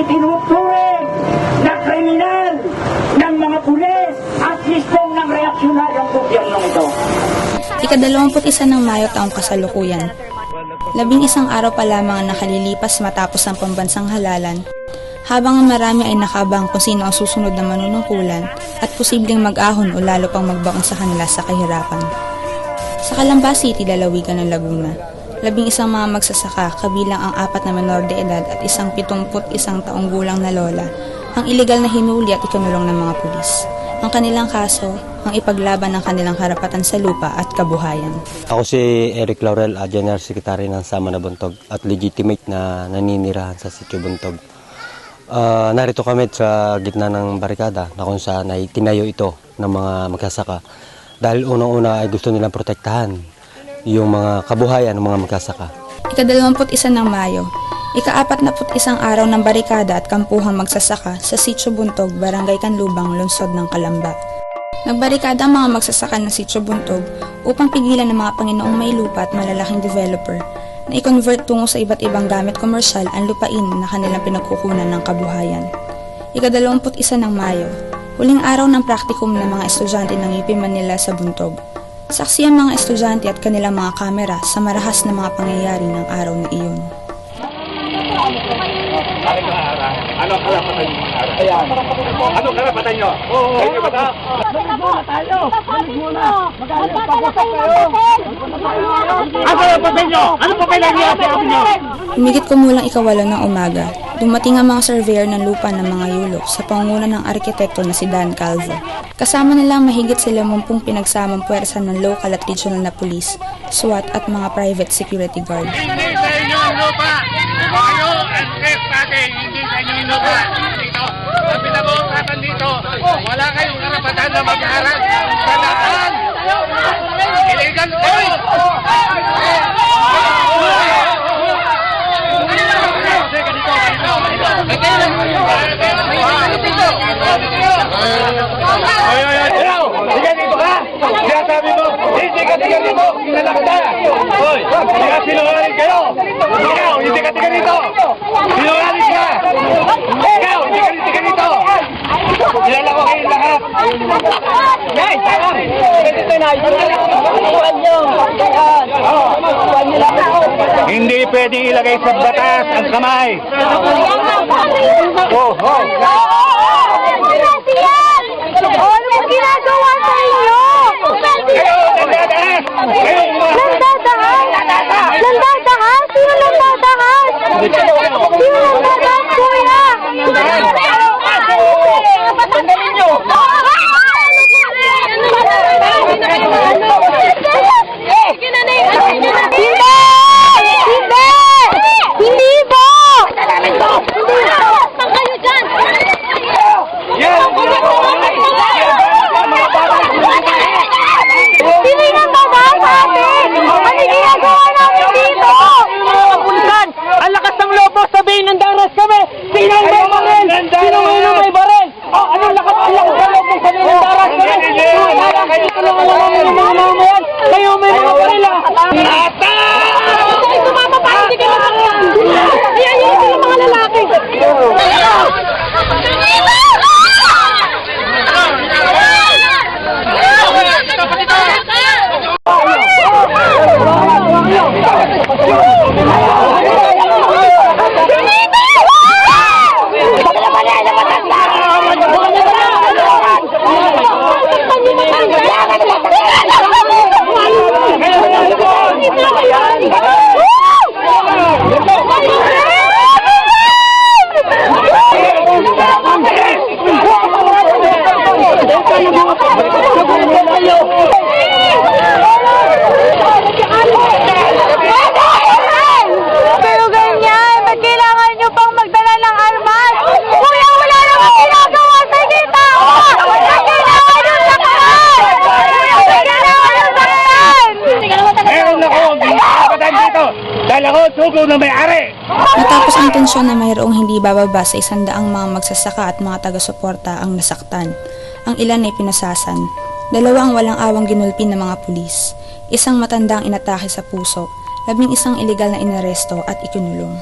itinuturing na kriminal ng mga pulis at mismong ng reaksyonaryong gobyernong ito. Ikadalawamput isa ng Mayo taong kasalukuyan. Labing isang araw pa lamang ang nakalilipas matapos ang pambansang halalan, habang ang marami ay nakabang kung sino ang susunod na manunungkulan at posibleng mag-ahon o lalo pang magbaon sa kanila sa kahirapan. Sa Calamba City, lalawigan ng Laguna, labing isang mga magsasaka kabilang ang apat na menor de edad at isang pitumput isang taong gulang na lola ang iligal na hinuli at ikinulong ng mga pulis. Ang kanilang kaso, ang ipaglaban ng kanilang karapatan sa lupa at kabuhayan. Ako si Eric Laurel, uh, General Secretary ng Sama na Buntog at legitimate na naninirahan sa Sitio Buntog. Ah, narito kami sa gitna ng barikada na kung saan ay tinayo ito ng mga magsasaka. Dahil unang-una ay gusto nilang protektahan yung mga kabuhayan ng mga magsasaka. Ikadalawamput isa ng Mayo, ikaapat na put isang araw ng barikada at kampuhang magsasaka sa Sitio Buntog, Barangay Canlubang, Lungsod ng Kalamba. Nagbarikada ang mga magsasaka ng Sitio Buntog upang pigilan ng mga Panginoong may lupa at malalaking developer na i-convert tungo sa iba't ibang gamit komersyal ang lupain na kanilang pinagkukunan ng kabuhayan. Ikadalawamput isa ng Mayo, huling araw ng praktikum ng mga estudyante ng UP Manila sa Buntog. Saksi ang mga estudyante at kanilang mga kamera sa marahas na mga pangyayari ng araw na iyon. Ano karapatan nyo mga araw? Ayan. Ano karapatan nyo? Oo. Kayo ba ito? Ano karapatan nyo? Ano pa kailangan nyo? Sabi nyo? Humigit kumulang ikawalo ng umaga, dumating ang mga surveyor ng lupa ng mga yulo sa pangunguna ng arkitekto na si Dan Calvo. Kasama nila ang mahigit sa lamumpung pinagsamang puwersa ng local at regional na police, SWAT at mga private security guard. Hindi sa inyo ang lupa. Kayo ang trespassing. Hindi sa inyo ang lupa. Ang pinag-uusapan dito, wala kayong karapatan na mag-aaral sa lahat. Illegal kayo. Ay, ay, ay. Ikaw, tiga dito ka? Sinasabi mo, hindi ka tiga dito. Kinalakda. Hoy, kaya sinungaling kayo. Ikaw, hindi ka tiga dito. Sinungaling ka. Ikaw, hindi ka tiga dito. Kilala ko Hindi pwedeng ilagay sa batas ang kamay. Oh, oh. Ano mo ginagawa sa inyo? Kayo, nandadaas. Kayo, mga Nandadahan? Nandadahan? Sino nandadahan? Sino nandadahan, kuya? Tanggalin nyo! Hindi! Hindi! Hindi po! Saan kayo dyan? Yan! Sino yung nandadahan sa atin? Ano ginagawa namin dito? kapulisan! Ang lakas ng loob mo sabihin ng daras kami! Sino ang may baril? Sino ang may baril? Oh, anong lakas ang lakas ng loob mo sabihin ng daras kami? Wala kayo tulungan yung mga mamayan! Kayo may mga baril ah! Ay, sumama pa, hindi kayo makakaya. Ayan yun, sila mga lalaki. Pero ganyan, ba't kailangan nyo pang magdala ng armas? Kuya, wala namang ginagawa sa inyo tao! Ba't kailangan nyo sakaran? Ba't kailangan nyo sakaran? Meron ako ang karapatan dito. Sugo na may-ari. Matapos ang tensyon na mayroong hindi bababa sa isandaang mga magsasaka at mga taga-suporta ang nasaktan. Ang ilan ay pinasasan. Dalawa ang walang awang ginulpi ng mga pulis. Isang matandang inatake sa puso, labing isang ilegal na inaresto at ikinulong.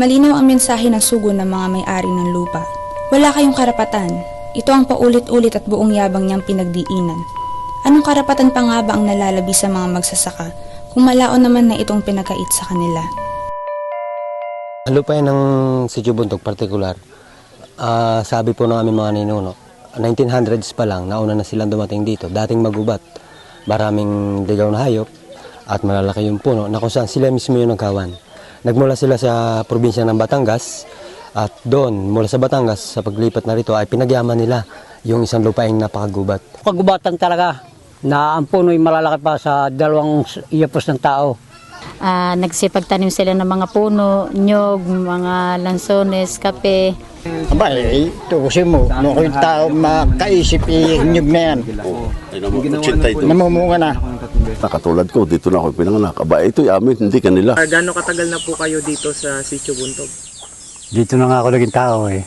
Malinaw ang mensahe ng sugo ng mga may-ari ng lupa. Wala kayong karapatan. Ito ang paulit-ulit at buong yabang niyang pinagdiinan. Anong karapatan pa nga ba ang nalalabi sa mga magsasaka kung malaon naman na itong pinakait sa kanila? Ang lupain ng Sitio Buntog particular, ah, sabi po ng aming mga ninuno, 1900s pa lang, nauna na silang dumating dito. Dating magubat, maraming ligaw na hayop at malalaki yung puno na kung saan sila mismo yung nagkawan. Nagmula sila sa probinsya ng Batangas at doon, mula sa Batangas, sa paglipat na rito ay pinagyaman nila yung isang lupaing napakagubat. Kagubatan talaga na ang puno'y malalaki pa sa dalawang iyapos ng tao. Ah, nagsipagtanim sila ng mga puno, nyog, mga lansones, kape. Aba, eh, tukusin mo. Nung ako yung tao makaisip, eh, nyug na yan. Namumunga na. Nakatulad ko, dito na ako pinanganak. Aba, ito'y amin, hindi kanila. Gano'ng katagal na po kayo dito sa Sitio Buntog? Dito na nga ako naging tao eh.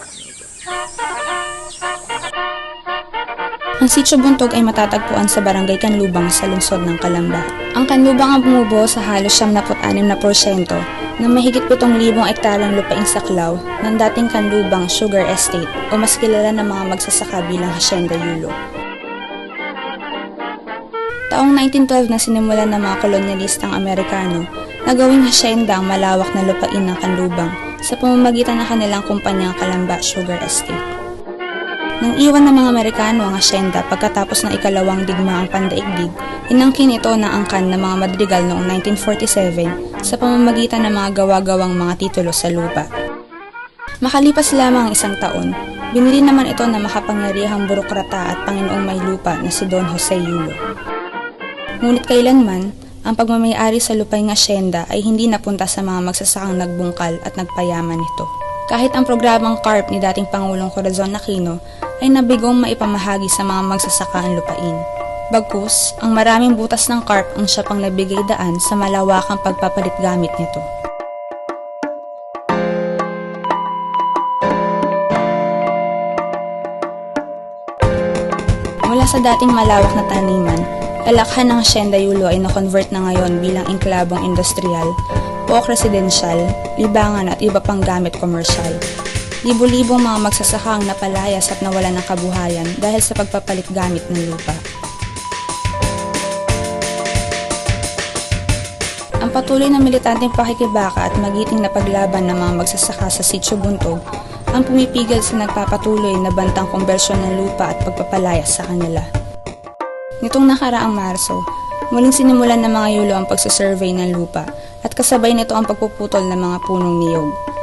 Ang Sitio Buntog ay matatagpuan sa Barangay Kanlubang sa lungsod ng Kalamba. Ang Kanlubang ang bumubuo sa halos 76% na porsyento ng mahigit 7,000 ektaryang lupaing saklaw ng dating Kanlubang Sugar Estate o mas kilala ng mga magsasaka bilang Hacienda Yulo. Taong 1912 na sinimulan ng mga kolonyalistang Amerikano na gawing hacienda ang malawak na lupain ng Kanlubang sa pamamagitan ng kanilang kumpanyang Kalamba Sugar Estate. Nang iwan ng mga Amerikano ang asyenda pagkatapos ng ikalawang digmaang pandaigdig, inangkin ito ng angkan ng mga Madrigal noong 1947 sa pamamagitan ng mga gawa-gawang mga titulo sa lupa. Makalipas lamang ang isang taon, binili naman ito ng makapangyarihang burokrata at Panginoong may lupa na si Don Jose Yulo. Ngunit kailanman, ang pagmamayari sa lupay ng asyenda ay hindi napunta sa mga magsasakang nagbungkal at nagpayaman nito. Kahit ang programang CARP ni dating Pangulong Corazon Aquino ay nabigong maipamahagi sa mga magsasaka ang lupain. Bagkus, ang maraming butas ng CARP ang siya pang nabigay daan sa malawakang pagpapalit gamit nito. Mula sa dating malawak na taniman, kalakhan ng Hacienda Yulo ay na-convert na ngayon bilang engklabong industrial, pook residential, libangan at iba pang gamit komersyal. Libo-libong mga magsasaka ang napalayas at nawala ng kabuhayan dahil sa pagpapalit gamit ng lupa. Ang patuloy na militanteng pakikibaka at magiting na paglaban ng mga magsasaka sa Sitio Buntog ang pumipigil sa nagpapatuloy na bantang konbersyon ng lupa at pagpapalayas sa kanila. Nitong nakaraang Marso, muling sinimulan ng mga yulo ang pagsasurvey ng lupa at kasabay nito ang pagpuputol ng mga punong niyog.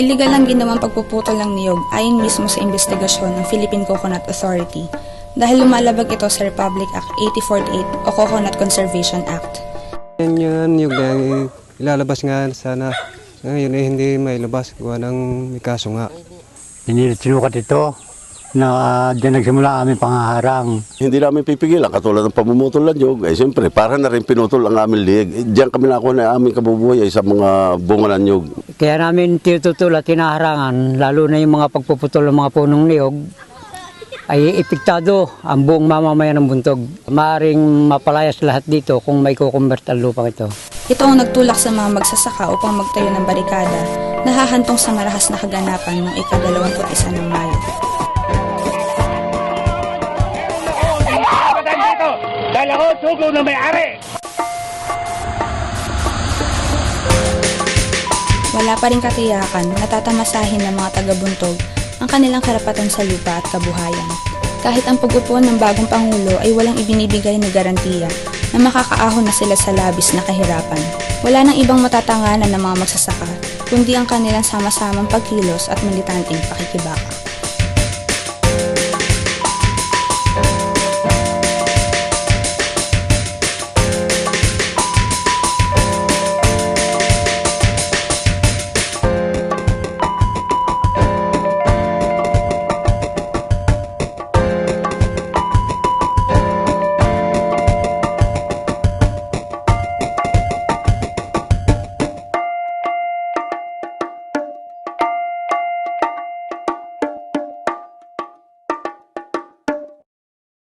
Illegal ang ginawang pagpuputol ng niyog ayon mismo sa investigasyon ng Philippine Coconut Authority dahil lumalabag ito sa Republic Act 8048 o Coconut Conservation Act. Yan yun, yung uh, ilalabas nga sana. Ngayon eh, hindi may labas. Gawa ng may kaso nga. Hindi sinukat ito na uh, diyan nagsimula aming pangaharang. Hindi namin pipigilan, katulad ng pamumutol ng yog. Eh, siyempre, para na rin pinutol ang aming liig. Eh, diyan kami nakuha na aming kabubuhay ay sa mga bunga ng yog. Kaya namin tinututol at tinaharangan, lalo na yung mga pagpuputol ng mga punong niyog, ay ipiktado ang buong mamamayan ng buntog. Maaring mapalayas lahat dito kung may kukumbert ang lupang ito. Ito ang nagtulak sa mga magsasaka upang magtayo ng barikada na hahantong sa marahas na kaganapan noong ika-21 ng Mayo. Dahil ako, sugo na may-ari! Wala pa rin katiyakan na tatamasahin ng mga taga-buntog ang kanilang karapatan sa lupa at kabuhayan. Kahit ang pag-upo ng bagong Pangulo ay walang ibinibigay na garantiya na makakaahon na sila sa labis na kahirapan. Wala nang ibang matatanganan ng mga magsasaka, kundi ang kanilang sama-samang pagkilos at militanteng pakikibaka.